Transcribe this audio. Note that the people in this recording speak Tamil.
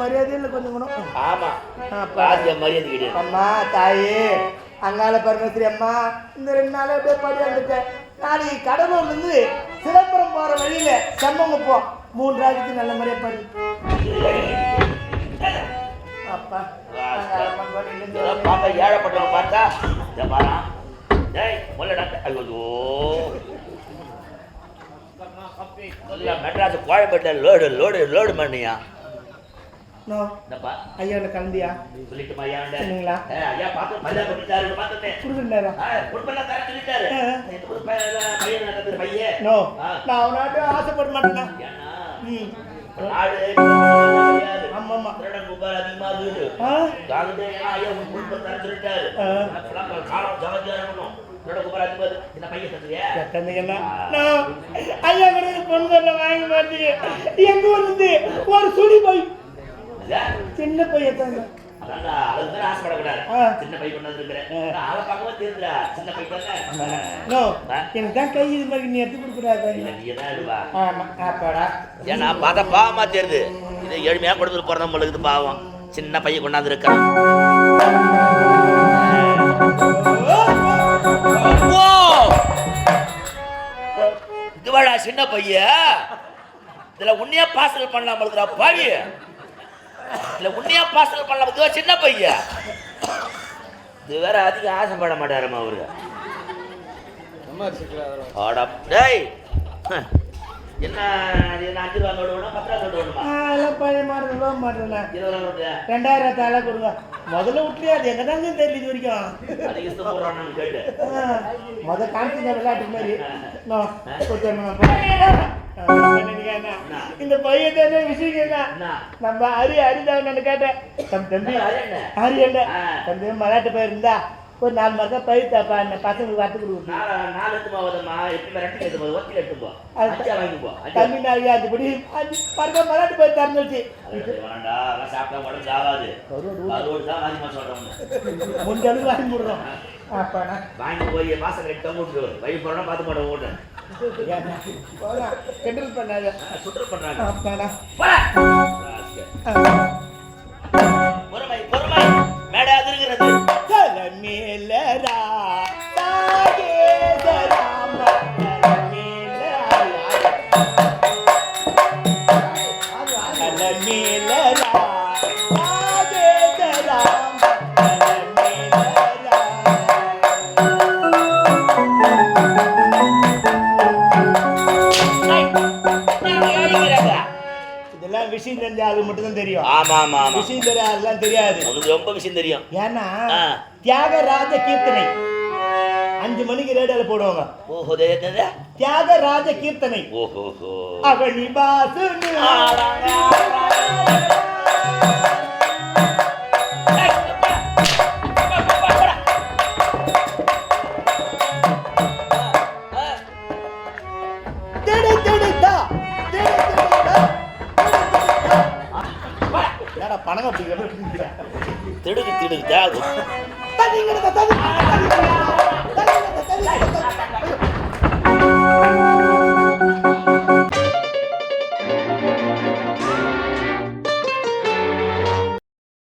மரியாதையில் கொஞ்சம் ஆமா. மரியாதை கிடையாது. அம்மா தாயே அங்கால பரமேஸ்வரி அம்மா இந்த ரெண்டு நாள் அப்படியே படி வந்துட்டேன். நாளைக்கு கடலூர்லேருந்து சிதம்பரம் போகிற வழியில செம்மங்க போ. மூணு ராஜத்துக்கு நல்ல முறையாக படி. அப்பா. ஏதோ பாப்பா ஏழப்பட்டவன் பார்த்தா இதை பாரா டேய் முல்ல டாக்டர் ஐயோ மெட்ராஸ் கோயம்பேட்டில் லோடு லோடு லோடு பண்ணியா ஐயா சொன்னீங்களா? ஐயா பார்த்து பண்ணிட்டாரு தர சொல்லிட்டாரு பையன் பையன். நான் ஆசைப்பட மாட்டேனா ஒரு சுடி சின்ன பையன் தாங்க அதான்டா தான் ஆசைப்படக்கூடாது. சின்ன பை கொண்டு வந்திருக்கிறேன். தெரியுதுடா சின்ன பை தானே? நோ ஆ. எனக்கு தான் கை இது மாதிரி நீ எடுத்து கொடுக்குறாங்க இல்ல, நீ தான் இருவா ஆமா அப்பாடா ஏன்னா பார்த்தா பாவமா தெரியுது. இது ஏழ்மையா கொடுத்துட்டு பிறந்த பொழுது பாவம். சின்ன பையன் கொண்டாந்து இதுவாடா சின்ன பையன் இதுல உன்னையா பார்சல் பண்ணலாம் பாவி. இதுல உன்னையா பார்சல் பண்ணலாம். இதுவா சின்ன பையன். இது வேற அதிகம் ஆசைப்பட மாட்டாருமா அவரு. டேய். என்ன அஞ்சு ரூபா நோட்டு வேணும் பத்து ரூபா பழைய மாதிரி லோன் மாட்டேன் இருபது ரூபா ரெண்டாயிரம் தால கொடுங்க. முதல்ல விட்டுலே அது எங்க தாங்க தெரியல இது வரைக்கும். கேட்டு முத காமிச்சிங்க விளையாட்டு மாதிரி. இந்த பையன் தானே விஷயம் நம்ம ஹரி ஹரிதான் நான் கேட்டேன். தம் தம்பி என்ன? ஆ. தம்பி மலாட்டு போயிருந்தா ஒரு நாலு மாதம் பயிர் தாப்பா. அந்த பசங்களுக்கு வரத்து கொடுக்கணும். நாலு நாலு எடுத்து போவதம்மா எப்பயுமே ரெண்டு எடுத்து போகுது ஒத்தி எடுத்து போ. அது- அஞ்சா வாங்கி போ அஞ்சா தம்பி நான் அஞ்சுபடி அஞ்சு பருக்க மலாட்டு போய் திறந்துச்சு அது வேணாம்டா. அதெல்லாம் சாப்பிட்டா உடம்பு ஆகாது கருவோடு தான் அதிகமாக சொல்கிறோம் முடிஞ்ச அளவுக்கு வாங்கி விடுறோம் வாங்கி போய் மாசம் ரெண்டு தொங்க விட்டு வழி போகிறோம் பார்த்து போடா, கிண்டல் பண்ணாத. சுற்று பண்ணுறாங்க தெரிஞ்ச அது மட்டும் தான் தெரியும். ஆமா ஆமா ஆமா விஷயம் தெரியாது அதெல்லாம் தெரியாது. உனக்கு ரொம்ப விஷயம் தெரியும். ஏன்னா. தியாகராஜ கீர்த்தனை. அஞ்சு மணிக்கு ரேடியோல போடுவாங்க. ஓஹோ தியாகராஜ கீர்த்தனை. ஓஹோ அவனி பாசு அப்படி திடுக்கு திடுக்கு தாது